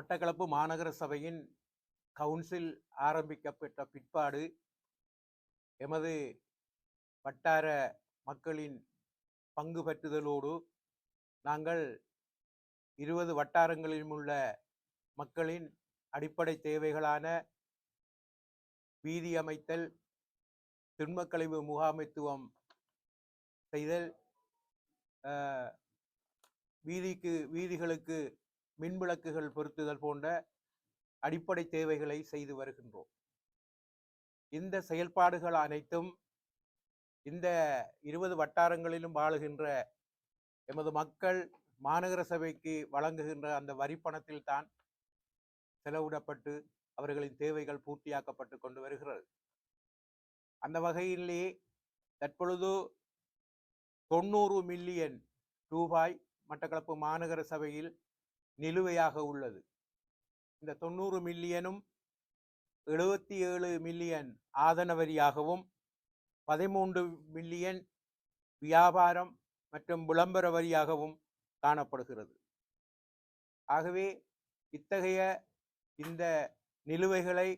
மட்டக்களப்பு மாநகர சபையின் கவுன்சில் ஆரம்பிக்கப்பட்ட பிற்பாடு எமது வட்டார மக்களின் பங்கு பற்றுதலோடு நாங்கள் இருபது வட்டாரங்களிலும் உள்ள மக்களின் அடிப்படை தேவைகளான வீதி அமைத்தல் திண்மக்கழிவு முகாமைத்துவம் செய்தல் வீதிக்கு வீதிகளுக்கு மின்விளக்குகள் பொருத்துதல் போன்ற அடிப்படை தேவைகளை செய்து வருகின்றோம். இந்த செயல்பாடுகள் அனைத்தும் இந்த இருபது வட்டாரங்களிலும் வாழுகின்ற எமது மக்கள் மாநகர சபைக்கு வழங்குகின்ற அந்த வரிப்பணத்தில் தான் செலவிடப்பட்டு அவர்களின் தேவைகள் பூர்த்தியாக்கப்பட்டு கொண்டு வருகிறது. அந்த வகையிலே தற்பொழுது தொண்ணூறு மில்லியன் ரூபாய் மட்டக்களப்பு மாநகர சபையில் நிலுவையாக உள்ளது. இந்த தொண்ணூறு மில்லியனும் எழுபத்தி ஏழு மில்லியன் ஆதன வரியாகவும் பதிமூன்று மில்லியன் வியாபாரம் மற்றும் விளம்பர வரியாகவும் காணப்படுகிறது. ஆகவே இத்தகைய இந்த நிலுவைகளை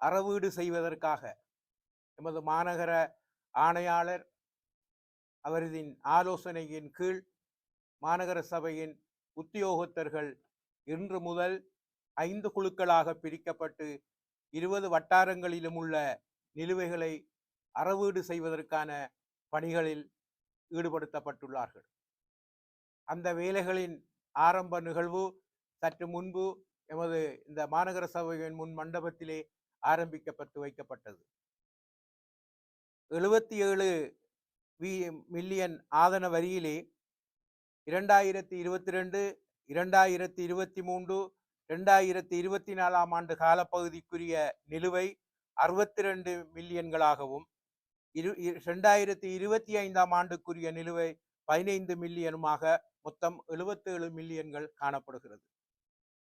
அறவீடு செய்வதற்காக எமது மாநகர ஆணையாளர் அவரதின் ஆலோசனையின் கீழ் மாநகர சபையின் உத்தியோகத்தர்கள் இன்று முதல் ஐந்து குழுக்களாக பிரிக்கப்பட்டு இருபது வட்டாரங்களிலும் உள்ள நிலுவைகளை அறவீடு செய்வதற்கான பணிகளில் ஈடுபடுத்தப்பட்டுள்ளார்கள். அந்த வேலைகளின் ஆரம்ப நிகழ்வு சற்று முன்பு எமது இந்த மாநகர சபையின் முன் மண்டபத்திலே ஆரம்பிக்கப்பட்டு வைக்கப்பட்டது. எழுபத்தி ஏழு வி மில்லியன் ஆதன வரியிலே இரண்டாயிரத்தி இருபத்தி ரெண்டு இரண்டாயிரத்தி இருபத்தி மூன்று ரெண்டாயிரத்தி இருபத்தி நாலாம் ஆண்டு காலப்பகுதிக்குரிய நிலுவை அறுபத்தி ரெண்டு மில்லியன்களாகவும் இரு இரு- ரெண்டாயிரத்தி இருபத்தி ஐந்தாம் ஆண்டுக்குரிய நிலுவை பதினைந்து மில்லியனுமாக மொத்தம் எழுபத்தேழு மில்லியன்கள் காணப்படுகிறது.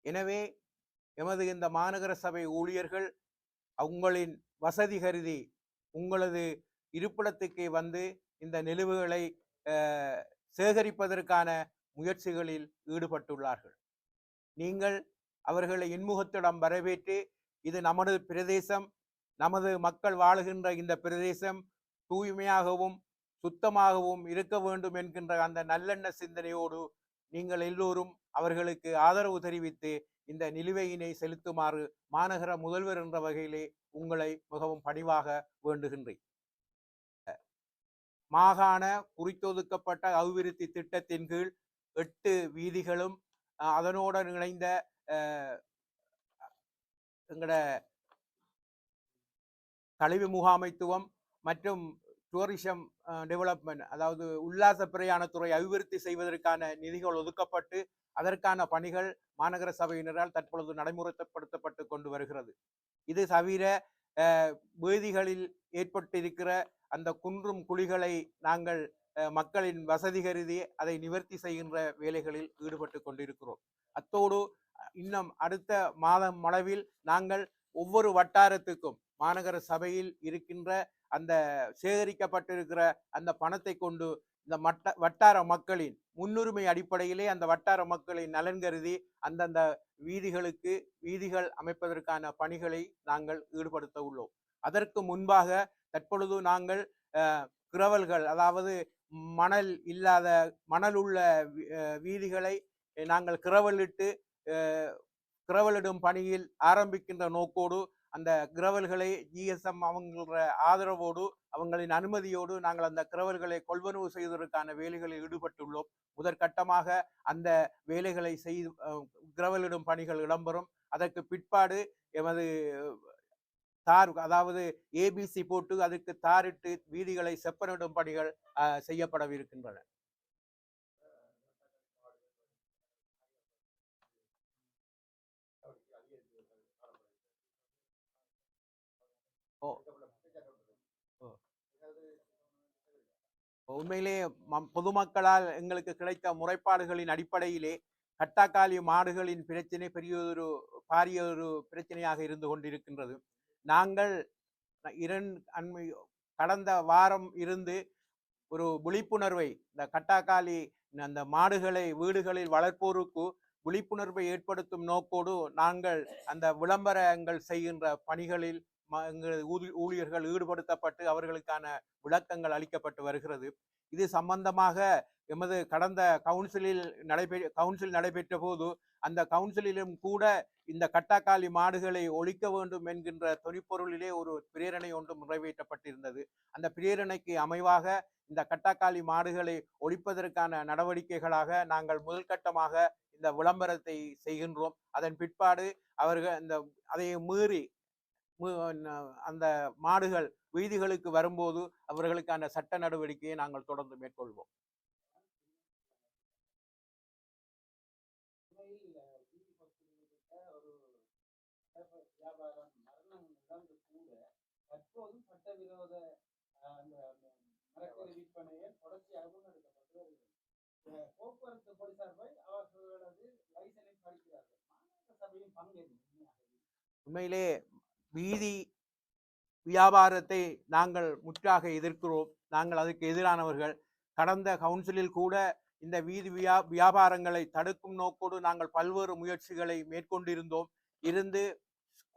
எனவே எமது இந்த மாநகர சபை ஊழியர்கள் உங்களின் வசதி கருதி உங்களது இருப்பிடத்துக்கே வந்து இந்த நிலுவைகளை சேகரிப்பதற்கான முயற்சிகளில் ஈடுபட்டுள்ளார்கள். நீங்கள் அவர்களை இன்முகத்திடம் வரவேற்று இது நமது பிரதேசம் நமது மக்கள் வாழுகின்ற இந்த பிரதேசம் தூய்மையாகவும் சுத்தமாகவும் இருக்க வேண்டும் என்கின்ற அந்த நல்லெண்ண சிந்தனையோடு நீங்கள் எல்லோரும் அவர்களுக்கு ஆதரவு தெரிவித்து இந்த நிலுவையினை செலுத்துமாறு மாநகர முதல்வர் என்ற வகையிலே உங்களை மிகவும் பணிவாக வேண்டுகின்றேன். மாகாண குறித்தொதுக்கப்பட்ட அபிவிருத்தி திட்டத்தின் கீழ் எட்டு வீதிகளும் அதனோடு இணைந்த எங்களோட கழிவு முகாமைத்துவம் மற்றும் டூரிசம் டெவலப்மெண்ட் அதாவது உல்லாச பிரயாணத்துறை அபிவிருத்தி செய்வதற்கான நிதிகள் ஒதுக்கப்பட்டு அதற்கான பணிகள் மாநகர சபையினரால் தற்பொழுது நடைமுறைப்படுத்தப்பட்டு கொண்டு வருகிறது. இது தவிர வீதிகளில் ஏற்பட்டிருக்கிற அந்த குன்றும் குழிகளை நாங்கள் மக்களின் வசதி கருதி அதை நிவர்த்தி செய்கின்ற வேலைகளில் ஈடுபட்டு கொண்டிருக்கிறோம். அத்தோடு இன்னும் அடுத்த மாதம் அளவில் நாங்கள் ஒவ்வொரு வட்டாரத்துக்கும் மாநகர சபையில் இருக்கின்ற அந்த சேகரிக்கப்பட்டிருக்கிற அந்த பணத்தை கொண்டு இந்த மட்ட வட்டார மக்களின் முன்னுரிமை அடிப்படையிலே அந்த வட்டார மக்களின் நலன் கருதி அந்தந்த வீதிகளுக்கு வீதிகள் அமைப்பதற்கான பணிகளை நாங்கள் ஈடுபடுத்த உள்ளோம். அதற்கு முன்பாக தற்பொழுது நாங்கள் கிரவல்கள் அதாவது மணல் இல்லாத மணல் உள்ள வீதிகளை நாங்கள் கிரவலிட்டு கிரவலிடும் பணியில் ஆரம்பிக்கின்ற நோக்கோடு அந்த கிரவல்களை ஜிஎஸ்எம் அவங்கள ஆதரவோடு அவங்களின் அனுமதியோடு நாங்கள் அந்த கிரவல்களை கொள்வனவு செய்வதற்கான வேலைகளில் ஈடுபட்டுள்ளோம். முதற்கட்டமாக அந்த வேலைகளை செய்து கிரவலிடும் பணிகள் இடம்பெறும். அதற்கு பிற்பாடு எமது தார் அதாவது ஏபிசி போட்டு அதுக்கு தாரிட்டு வீதிகளை செப்பனிடும் பணிகள் செய்யப்படவிருக்கின்றன. ஓ. உண்மையிலே ம- பொதுமக்களால் எங்களுக்கு கிடைத்த முறைப்பாடுகளின் அடிப்படையிலே கட்டாக்காலி மாடுகளின் பிரச்சனை பெரியதொரு பாரிய ஒரு பிரச்சனையாக இருந்து கொண்டிருக்கின்றது. நாங்கள் இரண்டு அண்மை கடந்த வாரம் இருந்து ஒரு விழிப்புணர்வை இந்த கட்டாக்காலி அந்த மாடுகளை வீடுகளில் வளர்ப்போருக்கு விழிப்புணர்வை ஏற்படுத்தும் நோக்கோடு நாங்கள் அந்த விளம்பரங்கள் செய்கின்ற பணிகளில் ம- எங்கள் ஊழியர்கள் ஈடுபடுத்தப்பட்டு அவர்களுக்கான விளக்கங்கள் அளிக்கப்பட்டு வருகிறது. இது சம்பந்தமாக எமது கடந்த கவுன்சிலில் நடைபெ கவுன்சில் நடைபெற்ற போது அந்த கவுன்சிலிலும் கூட இந்த கட்டாக்காலி மாடுகளை ஒழிக்க வேண்டும் என்கின்ற தொனிப்பொருளிலே ஒரு பிரேரணை ஒன்று நிறைவேற்றப்பட்டிருந்தது. அந்த பிரேரணைக்கு அமைவாக இந்த கட்டாக்காலி மாடுகளை ஒழிப்பதற்கான நடவடிக்கைகளாக நாங்கள் முதல் கட்டமாக இந்த விளம்பரத்தை செய்கின்றோம். அதன் பிற்பாடு அவர்கள் இந்த அதை மீறி மு- அந்த மாடுகள் வீதிகளுக்கு வரும்போது அவர்களுக்கான சட்ட நடவடிக்கையை நாங்கள் தொடர்ந்து மேற்கொள்வோம். போக்குவரத்து போலீசார் போய் அவர்களது லைசனை பறிக்கிறார்கள் மாநகர சபையின் பங்கு என்ன? உண்மையாக? உண்மையிலே வீதி வியாபாரத்தை நாங்கள் முற்றாக எதிர்க்கிறோம். நாங்கள் அதுக்கு எதிரானவர்கள். கடந்த கவுன்சிலில் கூட இந்த வீதி வியா வியாபாரங்களை தடுக்கும் நோக்கோடு நாங்கள் பல்வேறு முயற்சிகளை மேற்கொண்டிருந்தோம். இருந்து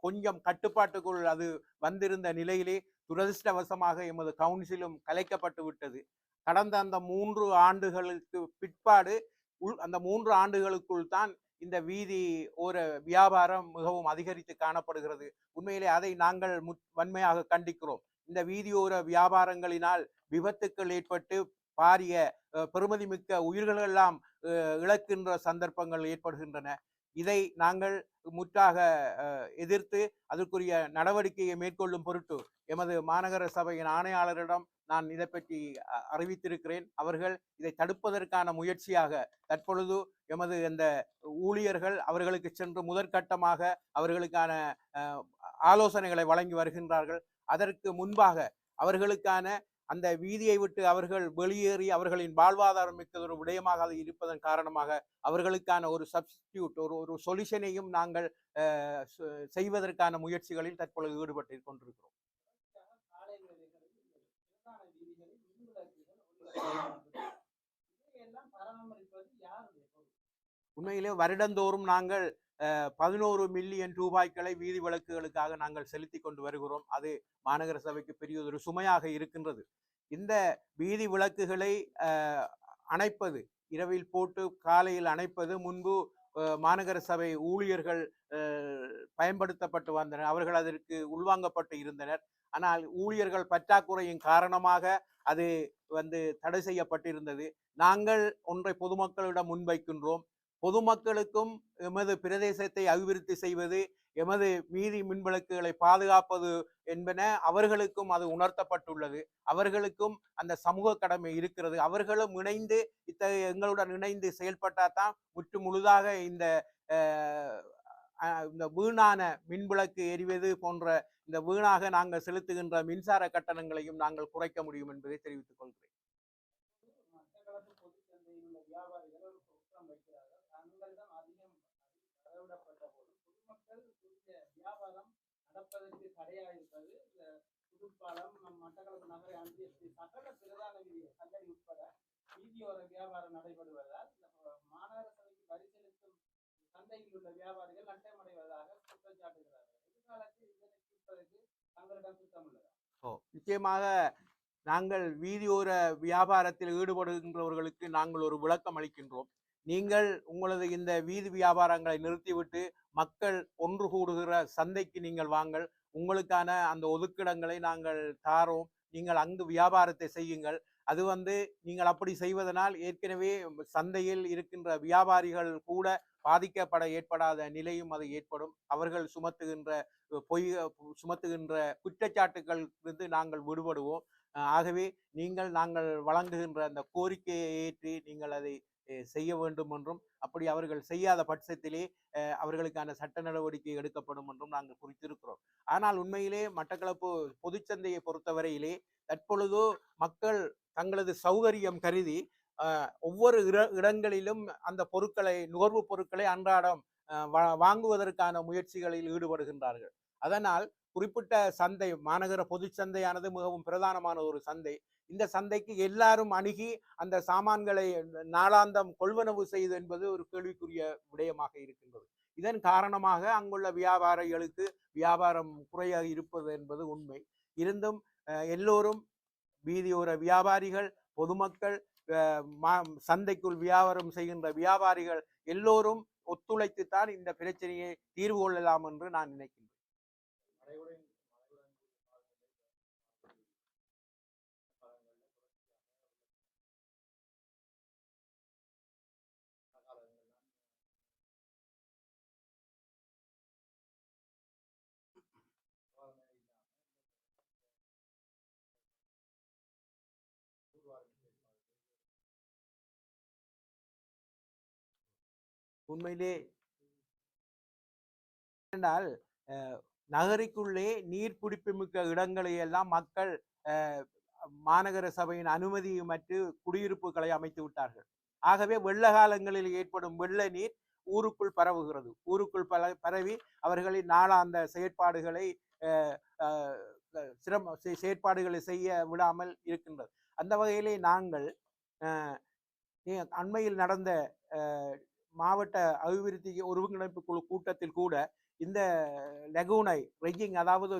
கொஞ்சம் கட்டுப்பாட்டுக்குள் அது வந்திருந்த நிலையிலே துரதிர்ஷ்டவசமாக எமது கவுன்சிலும் கலைக்கப்பட்டு விட்டது. கடந்த அந்த மூன்று ஆண்டுகளுக்கு பிற்பாடு உள் அந்த மூன்று ஆண்டுகளுக்குள் தான் இந்த வீதி ஓர வியாபாரம் மிகவும் அதிகரித்து காணப்படுகிறது. உண்மையிலே அதை நாங்கள் முத் வன்மையாக கண்டிக்கிறோம். இந்த வீதியோர வியாபாரங்களினால் விபத்துக்கள் ஏற்பட்டு பாரிய பெருமதி மிக்க உயிர்களெல்லாம் இழக்கின்ற சந்தர்ப்பங்கள் ஏற்படுகின்றன. இதை நாங்கள் முற்றாக எதிர்த்து அதற்குரிய நடவடிக்கையை மேற்கொள்ளும் பொருட்டு எமது மாநகர சபையின் ஆணையாளரிடம் நான் இதை பற்றி அ- அறிவித்திருக்கிறேன். அவர்கள் இதை தடுப்பதற்கான முயற்சியாக தற்பொழுது எமது இந்த ஊழியர்கள் அவர்களுக்கு சென்று முதற்கட்டமாக அவர்களுக்கான ஆலோசனைகளை வழங்கி வருகின்றார்கள். அதற்கு முன்பாக அவர்களுக்கான அந்த வீதியை விட்டு அவர்கள் வெளியேறி அவர்களின் வாழ்வாதாரம் மிக்கதொரு விடயமாக அது இருப்பதன் காரணமாக அவர்களுக்கான ஒரு சப்ஸ்டியூட் ஒரு ஒரு சொல்யூஷனையும் நாங்கள் செய்வதற்கான முயற்சிகளில் தற்பொழுது ஈடுபட்டு கொண்டிருக்கிறோம். உண்மையிலே வருடந்தோறும் நாங்கள் பதினோரு மில்லியன் ரூபாய்களை வீதி விளக்குகளுக்காக நாங்கள் செலுத்தி கொண்டு வருகிறோம். அது மாநகர சபைக்கு பெரிய ஒரு சுமையாக இருக்கின்றது. இந்த வீதி விளக்குகளை அணைப்பது இரவில் போட்டு காலையில் அணைப்பது முன்பு மாநகர சபை ஊழியர்கள் பயன்படுத்தப்பட்டு வந்தனர். அவர்கள் அதற்கு உள்வாங்கப்பட்டு இருந்தனர். ஆனால் ஊழியர்கள் பற்றாக்குறையின் காரணமாக அது வந்து தடை செய்யப்பட்டிருந்தது. நாங்கள் ஒன்றை பொதுமக்களிடம் முன்வைக்கின்றோம். பொதுமக்களுக்கும் எமது பிரதேசத்தை அபிவிருத்தி செய்வது எமது மீதி மின்விளக்குகளை பாதுகாப்பது என்பன அவர்களுக்கும் அது உணர்த்தப்பட்டுள்ளது. அவர்களுக்கும் அந்த சமூக கடமை இருக்கிறது. அவர்களும் இணைந்து இத்தகைய எங்களுடன் இணைந்து செயல்பட்டாதான் முற்று முழுதாக இந்த இந்த வீணான மின்விளக்கு எரிவது போன்ற இந்த வீணாக நாங்கள் செலுத்துகின்ற மின்சார கட்டணங்களையும் நாங்கள் குறைக்க முடியும் என்பதை தெரிவித்துக் கொள்கிறேன் மட்டக்களப்பு பொதுச் சந்தையில் உள்ள வியாபாரிகள் ஒரு குற்றம் வைக்கிறார்கள் தங்களிடம் அதிகம் வரவிடப்பட்ட போதும் பொதுமக்கள் குறித்த வியாபாரம் நடப்பதற்கு தடையாக இருப்பது இந்த புதுப்பாலம் நம் மட்டக்களப்பு நகரை அனுப்பி சகல பிரதான வீதி கல்லறை உட்பட வீதியோர வியாபாரம் நடைபெறுவதால் இந்த மாநகர சபைக்கு வரி செலுத்தும் சந்தையில் உள்ள வியாபாரிகள் நட்டமடைவதாக குற்றம் சாட்டுகிறார்கள். எதிர்காலத்தில் இதனை தீர்ப்பதற்கு தங்களிடம் திட்டம் ஓ நிச்சயமாக நாங்கள் வீதியோர வியாபாரத்தில் ஈடுபடுகின்றவர்களுக்கு நாங்கள் ஒரு விளக்கம் அளிக்கின்றோம். நீங்கள் உங்களது இந்த வீதி வியாபாரங்களை நிறுத்திவிட்டு மக்கள் ஒன்று கூடுகிற சந்தைக்கு நீங்கள் வாங்கள். உங்களுக்கான அந்த ஒதுக்கிடங்களை நாங்கள் தாரோம். நீங்கள் அங்கு வியாபாரத்தை செய்யுங்கள். அது வந்து நீங்கள் அப்படி செய்வதனால் ஏற்கனவே சந்தையில் இருக்கின்ற வியாபாரிகள் கூட பாதிக்கப்பட ஏற்படாத நிலையும் அது ஏற்படும். அவர்கள் சுமத்துகின்ற பொய் சுமத்துகின்ற குற்றச்சாட்டுகள் இருந்து நாங்கள் விடுபடுவோம். ஆகவே நீங்கள் நாங்கள் வழங்குகின்ற அந்த கோரிக்கையை ஏற்று நீங்கள் அதை செய்ய வேண்டும் என்றும் அப்படி அவர்கள் செய்யாத பட்சத்திலே அவர்களுக்கான சட்ட நடவடிக்கை எடுக்கப்படும் என்றும் நாங்கள் குறித்திருக்கிறோம். ஆனால் உண்மையிலே மட்டக்களப்பு பொதுச்சந்தையை பொறுத்தவரையிலே தற்பொழுது மக்கள் தங்களது சௌகரியம் கருதி ஒவ்வொரு இட- இடங்களிலும் அந்த பொருட்களை நுகர்வுப் பொருட்களை அன்றாடம் வாங்குவதற்கான முயற்சிகளில் ஈடுபடுகின்றார்கள். அதனால் குறிப்பிட்ட சந்தை மாநகர பொது சந்தையானது மிகவும் பிரதானமான ஒரு சந்தை. இந்த சந்தைக்கு எல்லாரும் அணுகி அந்த சாமான்களை நாளாந்தம் கொள்வனவு செய்து என்பது ஒரு கேள்விக்குரிய விடயமாக இருக்கின்றது. இதன் காரணமாக அங்குள்ள வியாபாரிகளுக்கு வியாபாரம் குறையாக இருப்பது என்பது உண்மை. இருந்தும் அஹ், எல்லோரும் வீதியோர வியாபாரிகள் பொதுமக்கள் மா- சந்தைக்குள் வியாபாரம் செய்கின்ற வியாபாரிகள் எல்லோரும் ஒத்துழைத்துத்தான் இந்த பிரச்சனையை தீர்வு கொள்ளலாம் என்று நான் நினைக்கிறேன். உண்மையிலே என்றால் நகரிக்குள்ளே நகருக்குள்ளே நீர் பிடிப்புமிக்க இடங்களை எல்லாம் மக்கள் மாநகர சபையின் அனுமதியுமற்று குடியிருப்புகளை அமைத்து விட்டார்கள். ஆகவே வெள்ள காலங்களில் ஏற்படும் வெள்ள நீர் ஊருக்குள் பரவுகிறது. ஊருக்குள் பல பரவி அவர்களின் நாளாந்த செயற்பாடுகளை அஹ், சிரம செயற்பாடுகளை செய்ய விடாமல் இருக்கின்றது. அந்த வகையிலே நாங்கள் அஹ், அண்மையில் நடந்த அஹ், மாவட்ட அபிவிருத்தி ஒருங்கிணைப்பு குழு கூட்டத்தில் கூட இந்த லெகூனை ரெக்கிங் அதாவது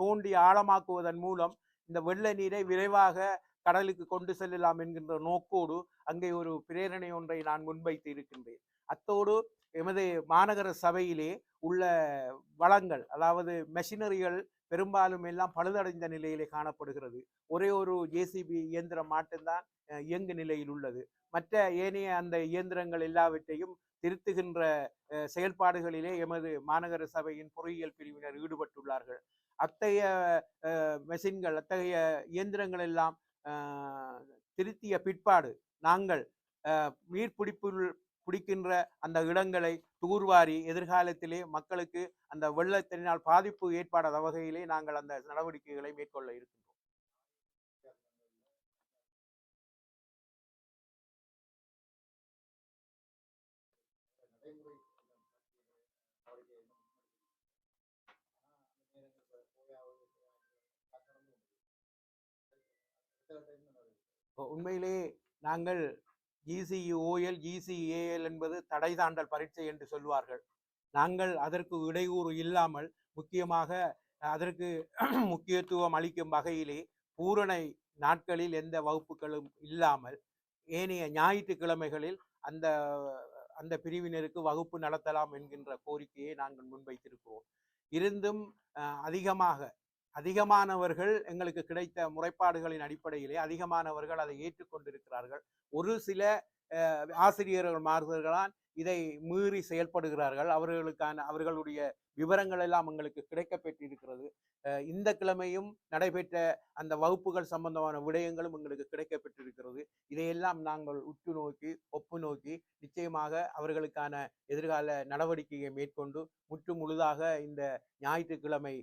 தோண்டி ஆழமாக்குவதன் மூலம் இந்த வெள்ள நீரை விரைவாக கடலுக்கு கொண்டு செல்லலாம் என்கின்ற நோக்கோடு அங்கே ஒரு பிரேரணை ஒன்றை நான் முன்வைத்து இருக்கின்றேன். அத்தோடு எமது மாநகர சபையிலே உள்ள வளங்கள் அதாவது மெஷினரிகள் பெரும்பாலும் எல்லாம் பழுதடைந்த நிலையிலே காணப்படுகிறது. ஒரே ஒரு ஜேசிபி இயந்திரம் மட்டும்தான் இயங்கு நிலையில் உள்ளது. மற்ற ஏனைய அந்த இயந்திரங்கள் எல்லாவற்றையும் திருத்துகின்ற செயல்பாடுகளிலே எமது மாநகர சபையின் பொறியியல் பிரிவினர் ஈடுபட்டுள்ளார்கள். அத்தகைய மெஷின்கள் அத்தகைய இயந்திரங்கள் எல்லாம் திருத்திய பிற்பாடு நாங்கள் மீர்பிடிப்பு குடிக்கின்ற பிடிக்கின்ற அந்த இடங்களை தூர்வாரி எதிர்காலத்திலே மக்களுக்கு அந்த வெள்ளத்தினால் பாதிப்பு ஏற்படாத வகையிலே நாங்கள் அந்த நடவடிக்கைகளை மேற்கொள்ள இருக்கின்றோம். உண்மையிலேயே உண்மையிலே நாங்கள் ஜிசிஓஎல் இசிஏஎல் என்பது தடை தாண்டல் பரீட்சை என்று சொல்வார்கள் நாங்கள் அதற்கு இடையூறு இல்லாமல் முக்கியமாக அதற்கு முக்கியத்துவம் அளிக்கும் வகையிலே பூரணை நாட்களில் எந்த வகுப்புகளும் இல்லாமல் ஏனைய ஞாயிற்றுக்கிழமைகளில் அந்த அந்த பிரிவினருக்கு வகுப்பு நடத்தலாம் என்கின்ற கோரிக்கையை நாங்கள் முன்வைத்திருக்கிறோம். இருந்தும் அதிகமாக அதிகமானவர்கள் எங்களுக்கு கிடைத்த முறைப்பாடுகளின் அடிப்படையிலே அதிகமானவர்கள் அதை ஏற்றுக்கொண்டிருக்கிறார்கள். ஒரு சில ஆசிரியர்கள் மாறுதல்களால் இதை மீறி செயல்படுகிறார்கள். அவர்களுக்கான அவர்களுடைய விவரங்கள் எல்லாம் எங்களுக்கு கிடைக்கப்பெற்றிருக்கிறது இந்த கிழமையும் நடைபெற்ற அந்த வகுப்புகள் சம்பந்தமான விடயங்களும் எங்களுக்கு கிடைக்கப்பெற்றிருக்கிறது இதையெல்லாம் நாங்கள் உற்று நோக்கி ஒப்பு நோக்கி நிச்சயமாக அவர்களுக்கான எதிர்கால நடவடிக்கையை மேற்கொண்டு முற்று முழுதாக இந்த ஞாயிற்றுக்கிழமை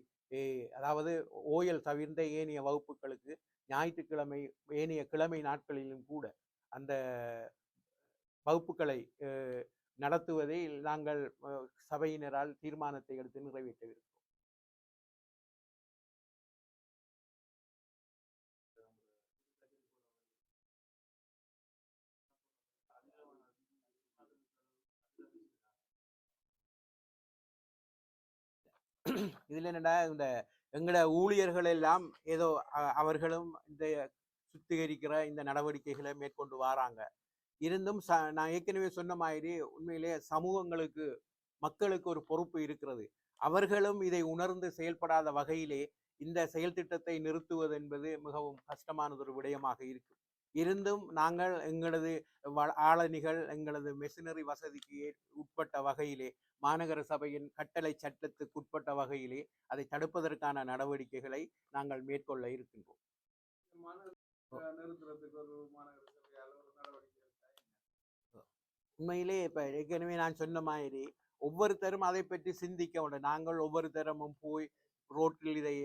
அதாவது ஓயல் தவிர்ந்த ஏனைய வகுப்புகளுக்கு ஞாயிற்றுக்கிழமை ஏனைய கிழமை நாட்களிலும் கூட அந்த வகுப்புகளை நடத்துவதை நாங்கள் சபையினரால் தீர்மானத்தை எடுத்து நிறைவேற்றவிருக்கிறோம். இதுல என்னடா இந்த எங்கட ஊழியர்கள் எல்லாம் ஏதோ அவர்களும் இந்த சுத்திகரிக்கிற இந்த நடவடிக்கைகளை மேற்கொண்டு வராங்க. இருந்தும் ச நான் ஏற்கனவே சொன்ன மாதிரி உண்மையிலே சமூகங்களுக்கு மக்களுக்கு ஒரு பொறுப்பு இருக்கிறது. அவர்களும் இதை உணர்ந்து செயல்படாத வகையிலே இந்த செயல் திட்டத்தை நிறுத்துவது என்பது மிகவும் கஷ்டமானது ஒரு விடயமாக இருக்கு. இருந்தும் நாங்கள் எங்களது ஆளணிகள் எங்களது மெஷினரி வசதிக்கு உட்பட்ட வகையிலே மாநகர சபையின் கட்டளை சட்டத்துக்கு உட்பட்ட வகையிலே அதை தடுப்பதற்கான நடவடிக்கைகளை நாங்கள் மேற்கொள்ள இருக்கின்றோம். உண்மையிலே இப்ப ஏற்கனவே நான் சொன்ன மாதிரி ஒவ்வொருத்தரும் அதை பற்றி சிந்திக்க வேண்டும் நாங்கள் ஒவ்வொருத்தரமும் போய் ரோட்டில் இதை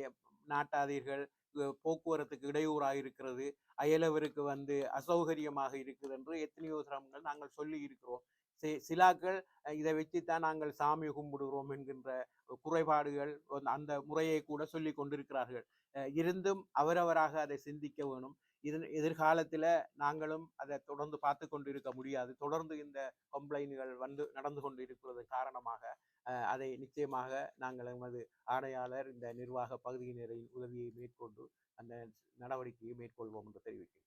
நாட்டாதீர்கள். போக்குவரத்துக்கு இடையூறாக இருக்கிறது. அயலவருக்கு வந்து அசௌகரியமாக இருக்குது என்று எத்தனையோ சிரமங்கள் நாங்கள் சொல்லி இருக்கிறோம். சிலாக்கள் இதை வச்சுத்தான் நாங்கள் சாமி கும்பிடுகிறோம் என்கின்ற குறைபாடுகள் அந்த- முறையை கூட சொல்லி கொண்டிருக்கிறார்கள். இருந்தும் அவரவராக அதை சிந்திக்க வேணும். இது எதிர்காலத்தில் நாங்களும் அதை தொடர்ந்து பார்த்து கொண்டு இருக்க முடியாது. தொடர்ந்து இந்த கம்ப்ளைண்ட்கள் வந்து நடந்து கொண்டு இருக்கிறது காரணமாக அதை நிச்சயமாக நாங்கள் எமது ஆணையாளர் இந்த நிர்வாக பகுதியினரின் உதவியை மேற்கொண்டு அந்த நடவடிக்கையை மேற்கொள்வோம் என்று தெரிவிக்கிறேன்.